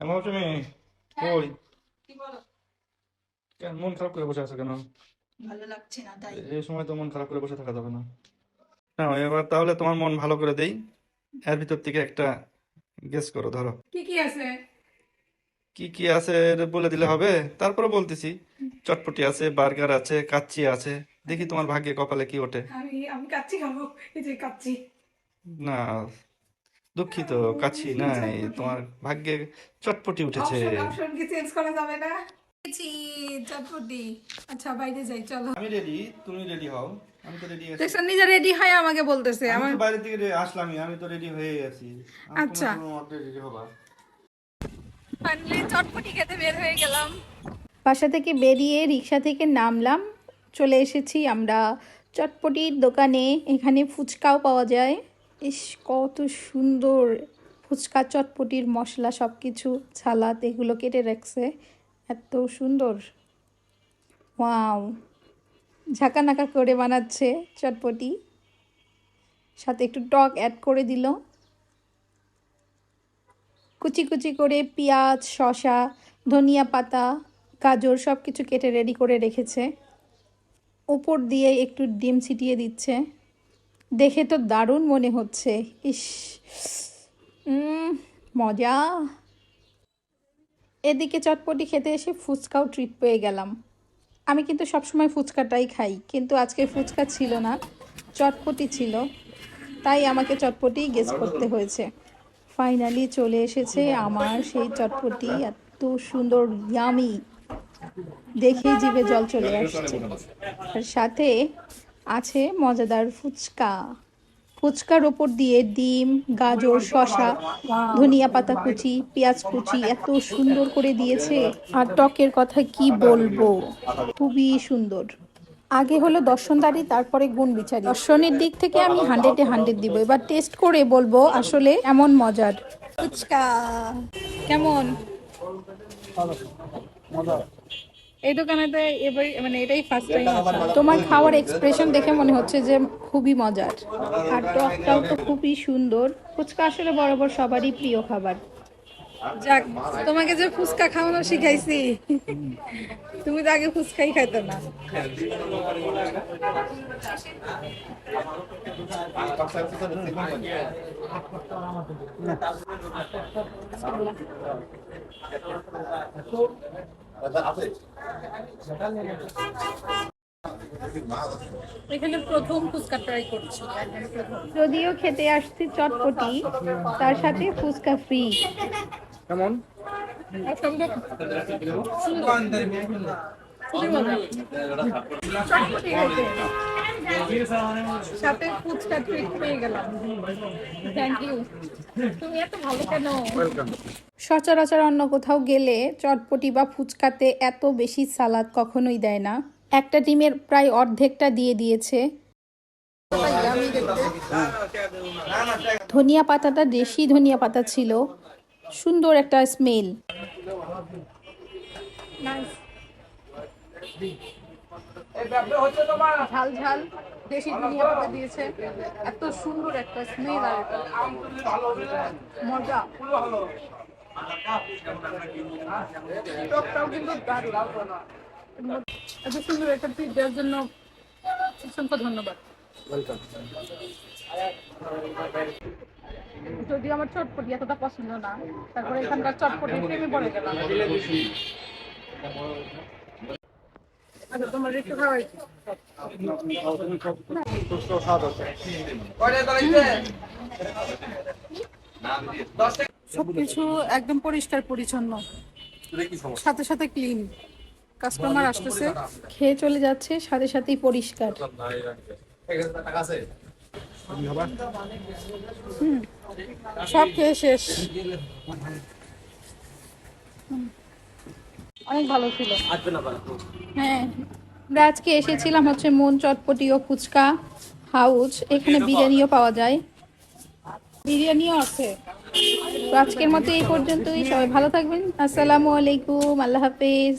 এমন তুমি হ্যাঁ। কই কি বলো? কেন মন খারাপ করে বসে আছো কেন? ভালো লাগছে না তাই। এই সময় তো মন খারাপ করে বসে থাকা যাবে না। না এবার তাহলে তোমার মন ভালো করে দেই। এর ভিতর থেকে একটা গেস করো ধরো। কি কি আছে? কি কি আছে বলে দিলে হবে? তারপরে বলতেছি। চটপটি আছে বার্গার আছে কাচ্চি আছে। দেখি তোমার ভাগ্যে কপালে কি ওঠে। আমি আমি কাচ্চি খাব এই যে কাচ্চি। না দুঃখিত কাচ্চি নাই তোমার ভাগ্যে চটপটি উঠেছে। অপশন কি চেঞ্জ করা যাবে না। চটপটি। আচ্ছা বাইরে যাই চলো। আমি রেডি তুমি রেডি হও। আমি তো রেডি আছি। দেখছেন নিজে রেডি হয় আমাকে বলতেছে। আমি আমার তো বাইরে থেকে আসলামই আমি তো রেডি হয়ে আছি আচ্ছা। তোমার রেডি হবা। ফাইনালি চটপটি খেতে বের হয়ে গেলাম। বাসা থেকে বেরিয়ে রিক্সা থেকে নামলাম। চলে এসেছি আমরা চটপটির দোকানে। এখানে ফুচকাও পাওয়া যায়। ইস, কত সুন্দর। ফুচকা চটপটির মশলা সব কিছু সালাদ, এগুলো কেটে রাখছে। এত সুন্দর। ওয়াও। ঝাঁকানাকা করে বানাচ্ছে চটপটি। সাথে একটু টক অ্যাড করে দিল। কুচি কুচি করে পেঁয়াজ, শসা, ধনিয়া পাতা, গাজর সব কিছু কেটে রেডি করে রেখেছে। উপর দিয়ে একটু ডিম ছিটিয়ে দিচ্ছে। দেখে তো দারুণ মনে হচ্ছে। ইস মজা। এদিকে চটপটি খেতে এসে ফুচকাও ট্রিট পেয়ে গেলাম। আমি কিন্তু সবসময় ফুচকাটাই খাই, কিন্তু আজকে ফুচকা ছিল না, চটপটি ছিল। তাই আমাকে চটপটি গেস করতে হয়েছে। ফাইনালি চলে এসেছে আমার সেই চটপটি, এত সুন্দর ইয়ামি দেখেই জিভে জল চলে আসছে। আর সাথে আছে মজাদার ফুচকা। ফুচকার ওপর দিয়ে ডিম, গাজর, শসা, ধনিয়া পাতা কুচি, পেঁয়াজ কুচি এত সুন্দর করে দিয়েছে। আর টকের কথা কি বলব? খুবই সুন্দর। আগে হলো দর্শনদারি তারপরে গুণ বিচারি। দর্শনের দিক থেকে আমি হান্ড্রেডে হান্ড্রেড দিব। এবার টেস্ট করে বলব আসলে এমন মজার। ফুচকা। কেমন? এই দোকানেতে এবার মানে এটাই ফার্স্ট টাইম তোমার খাওয়ার এক্সপ্রেশন দেখে মনে হচ্ছে যে খুবই মজার। আর টকটাও তো খুবই সুন্দর। ফুচকা আসলে বরাবর সবারই প্রিয় খাবার। যাক, তোমাকে যে ফুচকা খাওয়ানো শিখাইছি, তুমি তো আগে ফুচকাই খাইতো না। এখানে প্রথম ফুচকা ট্রাই করছি। যদিও খেতে আসছি চটপটি তার সাথে ফুচকা ফ্রি কেমন? অসম্ভব খুবই মজা। চটপটি হয়েছে। সাথে ফুচকা ট্রিট পেয়ে গেলাম। থ্যাংক ইউ তুমি এত ভালো কেন? সচরাচর অন্য কোথাও গেলে চটপটি বা ফুচকাতে এত বেশি সালাদ কখনোই দেয় না। একটা ডিমের প্রায় অর্ধেকটা দিয়ে দিয়েছে। ধনিয়া পাতাটা দেশি ধনিয়া পাতা ছিল। সুন্দর একটা স্মেল ঝাল ঝাল। দেশি এত সুন্দর একটা আর মজা। কিন্তু এত সুন্দর একটা দেওয়ার জন্য অসংখ্য ধন্যবাদ। যদি আমার চটপটি এতটা পছন্দ না, তারপরে এখানকার চটপটি প্রেমে পড়ে গেলাম আচ্ছা তোমার একটু খাওয়াই সবকিছু একদম পরিষ্কার পরিচ্ছন্ন। সাথে সাথে ক্লিন কাস্টমার আসতেছে। খেয়ে চলে যাচ্ছে সাথে সাথেই পরিষ্কার। সব খেয়ে শেষ। অনেক ভালো ছিল। হ্যাঁ আমরা আজকে এসেছিলাম হচ্ছে মন চটপটি ও ফুচকা হাউস এখানে বিরিয়ানিও পাওয়া যায়। বিরিয়ানিও আছে। তো আজকের মতো এই পর্যন্তই। সবাই ভালো থাকবেন। আসসালামু আলাইকুম। আল্লাহ হাফেজ।